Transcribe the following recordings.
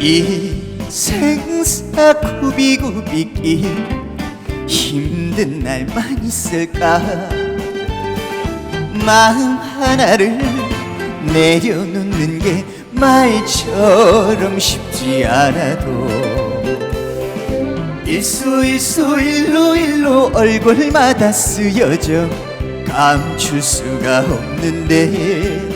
이 생사 구비구비길 힘든 날만 있을까? 마음 하나를 내려놓는 게 말처럼 쉽지 않아도 일소 일소 일로 일로 얼굴마다 쓰여져 감출 수가 없는데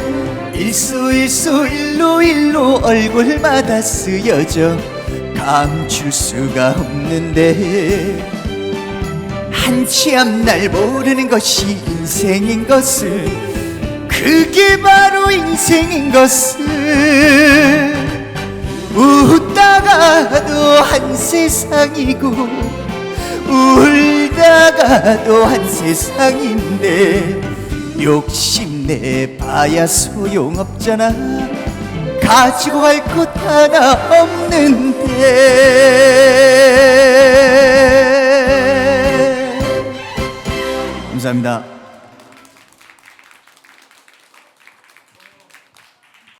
일소일소 일로 일로 얼굴마다 쓰여져 감출 수가 없는데 한치 앞날 모르는 것이 인생인 것을 그게 바로 인생인 것을 웃다가도 한 세상이고 울다가도 한 세상인데 욕심 내 봐야 소용없잖아. 가지고 갈 것 하나 없는데. 감사합니다